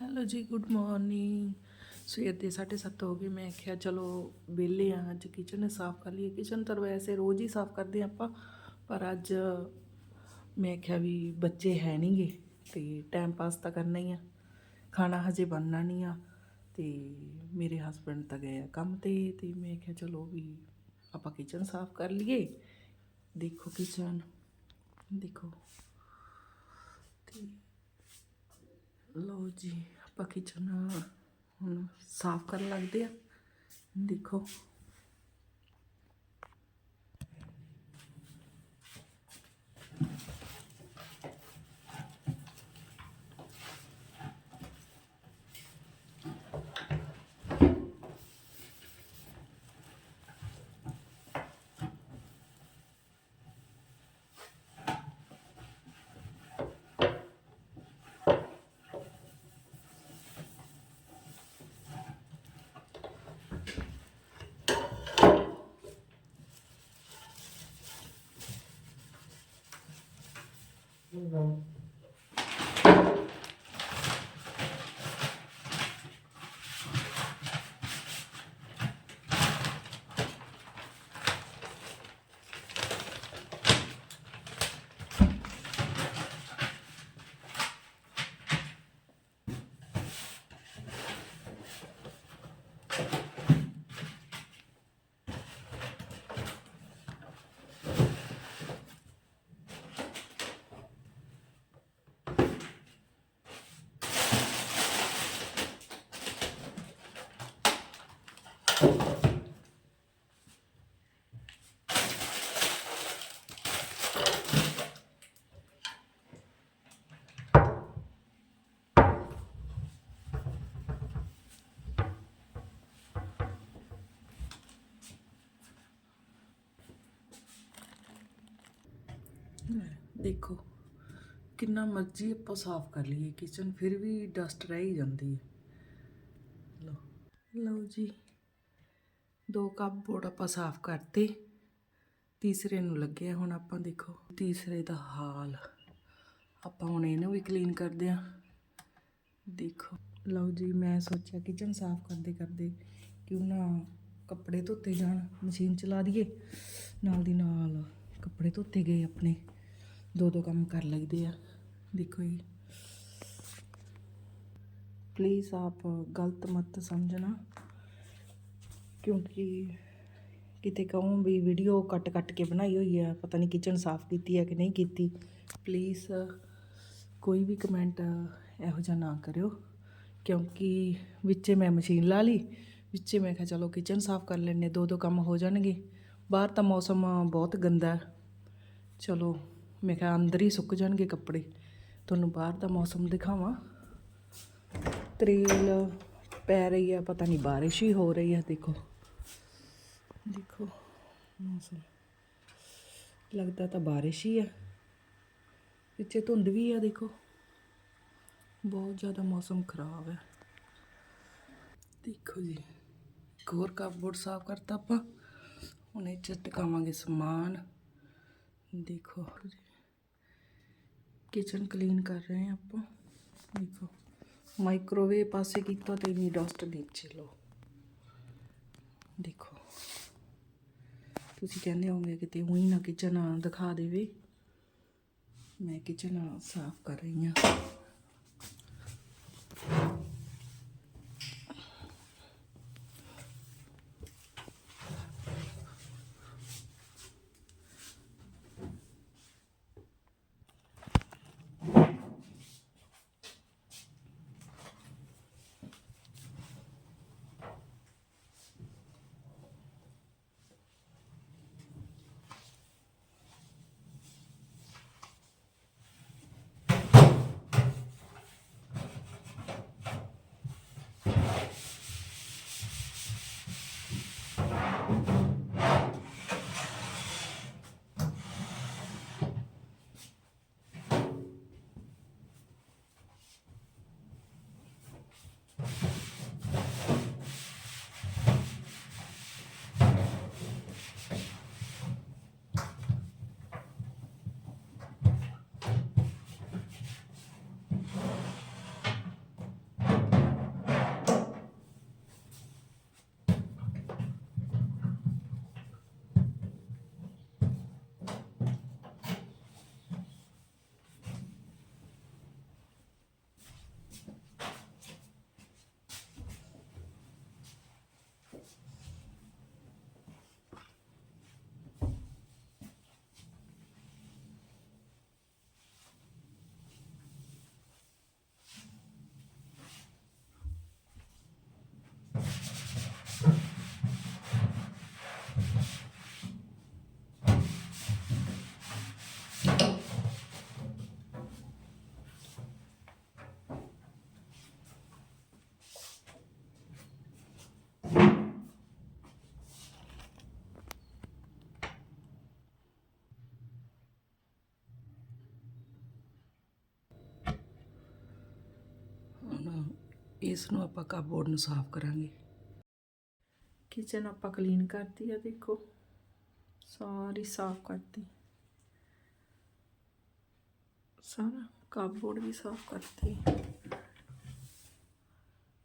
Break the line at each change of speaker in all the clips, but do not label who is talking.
Hello ਜੀ good morning ਸਵੇਰ ਦੇ 7:30 ਹੋ ਗਏ। ਮੈਂ ਕਿਹਾ ਚਲੋ ਵਿਹਲੇ ਆ, ਅੱਜ ਕਿਚਨ ਸਾਫ਼ ਕਰ ਲਈਏ। ਕਿਚਨ ਤਾਂ ਵੈਸੇ ਰੋਜ਼ ਹੀ ਸਾਫ਼ ਕਰਦੇ ਹਾਂ ਆਪਾਂ, ਪਰ ਅੱਜ ਮੈਂ ਕਿਹਾ ਵੀ ਬੱਚੇ ਹੈ ਨਹੀਂਗੇ ਤੇ ਟਾਈਮ ਪਾਸ ਤਾਂ ਕਰਨਾ ਹੀ ਆ। ਖਾਣਾ ਹਜੇ ਬਣਨਾ ਨਹੀਂ ਆ, ਤੇ ਮੇਰੇ ਹਸਬੰਡ ਤਾਂ ਗਏ ਆ ਕੰਮ ਤੇ ਤੇ ਮੈਂ ਕਿਹਾ ਚਲੋ ਵੀ ਆਪਾਂ ਕਿਚਨ ਸਾਫ਼ ਕਰ ਲਈਏ। ਦੇਖੋ ਕਿਚਨ ਦੇਖੋ। ਤੇ ਲੋ ਜੀ ਆਪਾਂ ਕਿਚਨ ਹੁਣ ਸਾਫ਼ ਕਰਨ ਲੱਗਦੇ ਆ। ਦੇਖੋ। Uhum. ਦੇਖੋ, ਕਿੰਨਾ ਮਰਜ਼ੀ ਆਪਾਂ ਸਾਫ਼ ਕਰ ਲਈਏ ਕਿਚਨ ਫਿਰ ਵੀ ਡਸਟ ਰਹਿ ਹੀ ਜਾਂਦੀ ਹੈ। ਲਓ। ਲਓ ਜੀ, ਦੋ ਕੱਪ ਬੋਰਡ ਆਪਾਂ ਸਾਫ਼ ਕਰਤੇ। ਤੀਸਰੇ ਨੂੰ ਲੱਗਿਆ ਹੁਣ ਆਪਾਂ ਦੇਖੋ, ਤੀਸਰੇ ਦਾ ਹਾਲ। ਆਪਾਂ ਹੁਣ ਇਹਨੂੰ ਵੀ ਕਲੀਨ ਕਰਦੇ ਆ ਦੇਖੋ। ਲਓ ਜੀ, ਮੈਂ ਸੋਚਿਆ ਕਿਚਨ ਸਾਫ਼ ਕਰਦੇ ਕਰਦੇ ਕਿਉਂ ਨਾ ਕੱਪੜੇ ਧੋਤੇ ਜਾਣ, ਮਸ਼ੀਨ ਚਲਾ ਦਈਏ। ਨਾਲ ਦੀ ਨਾਲ ਕੱਪੜੇ ਧੋਤੇ ਗਏ ਆਪਣੇ। ਦੋ ਦੋ ਕੰਮ ਕਰ ਲਈਦੇ ਆ। ਦੇਖੋ ਜੀ। ਪਲੀਜ਼ ਆਪ ਗਲਤ ਮਤ ਸਮਝਣਾ। ਕਿਉਂਕਿ ਕਿਤੇ ਕਹੂੰ ਵੀ ਵੀਡੀਓ ਕੱਟ ਕੱਟ ਕੇ ਬਣਾਈ ਹੋਈ ਆ, ਪਤਾ ਨਹੀਂ ਕਿਚਨ ਸਾਫ਼ ਕੀਤੀ ਹੈ ਕਿ ਨਹੀਂ ਕੀਤੀ। ਪਲੀਜ਼ ਕੋਈ ਵੀ ਕਮੈਂਟ ਇਹੋ ਜਿਹਾ ਨਾ ਕਰਿਓ। ਕਿਉਂਕਿ ਵਿੱਚੇ ਮੈਂ ਮਸ਼ੀਨ ਲਾ ਲਈ, ਵਿੱਚੇ ਮੈਂ ਕਿਹਾ ਚਲੋ ਕਿਚਨ ਸਾਫ਼ ਕਰ ਲੈਣੇ ਦੋ ਦੋ ਕੰਮ ਹੋ ਜਾਣਗੇ। ਬਾਹਰ ਤਾਂ ਮੌਸਮ ਬਹੁਤ ਗੰਦਾ। ਚਲੋ। ਮੈਂ ਕਿਹਾ ਅੰਦਰ ਹੀ ਸੁੱਕ ਜਾਣਗੇ ਕੱਪੜੇ। ਤੁਹਾਨੂੰ ਬਾਹਰ ਦਾ ਮੌਸਮ ਦਿਖਾਵਾਂ। ਤਰੇਲ ਪੈ ਰਹੀ ਹੈ ਪਤਾ ਨਹੀਂ ਬਾਰਿਸ਼ ਹੀ ਹੋ ਰਹੀ ਹੈ ਦੇਖੋ। ਦੇਖੋ, ਮੌਸਮ। ਲੱਗਦਾ ਤਾਂ ਬਾਰਿਸ਼ ਹੀ ਹੈ ਪਿੱਛੇ ਧੁੰਦ ਵੀ ਆ, ਦੇਖੋ। ਬਹੁਤ ਜ਼ਿਆਦਾ ਮੌਸਮ ਖਰਾਬ ਹੈ ਦੇਖੋ ਜੀ, ਇੱਕ ਹੋਰ ਕਪਬੋਰਡ ਸਾਫ਼ ਕਰਤਾ ਆਪਾਂ। ਹੁਣ ਇਹ 'ਚ ਟਿਕਾਵਾਂਗੇ ਸਮਾਨ। ਦੇਖੋ ਕਿਚਨ ਕਲੀਨ ਕਰ ਰਹੇ ਹਾਂ ਆਪਾਂ। ਦੇਖੋ ਮਾਈਕ੍ਰੋਵੇਵ ਪਾਸੇ ਕੀਤਾ ਤੇ ਨਹੀਂ ਡਸਟ ਨੀਚੇ ਲੋ ਦੇਖੋ, ਤੁਸੀਂ ਕਹਿੰਦੇ ਹੋਗੇ ਕਿਤੇ ਉਹੀ ਨਾ ਕਿਚਨ ਦਿਖਾ ਦੇਵੇ। ਮੈਂ ਕਿਚਨ ਸਾਫ਼ ਕਰ ਰਹੀ ਹਾਂ। ਹੁਣ ਇਸ ਨੂੰ ਆਪਾਂ ਕਪਬੋਰਡ ਨੂੰ ਸਾਫ਼ ਕਰਾਂਗੇ। ਕਿਚਨ ਆਪਾਂ ਕਲੀਨ ਕਰਤੀ ਆ, ਦੇਖੋ। ਸਾਰੀ ਸਾਫ਼ ਕਰਤੀ। ਸਾਰਾ ਕਪਬੋਰਡ ਵੀ ਸਾਫ਼ ਕਰਤੀ।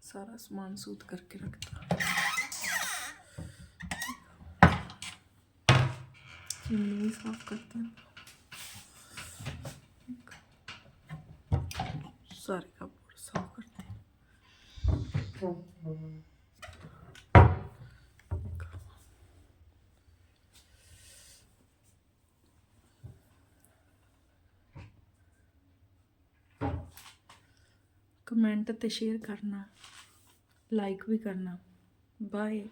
ਸਾਰਾ ਸਮਾਨ ਸੂਤ ਕਰਕੇ ਰੱਖਤਾ। ਚਿਮਨੀ ਵੀ ਸਾਫ਼ ਕਰਤਾ। ਸਾਰੇ ਕਮੈਂਟ ਤੇ ਸ਼ੇਅਰ ਕਰਨਾ ਲਾਈਕ ਵੀ ਕਰਨਾ ਬਾਏ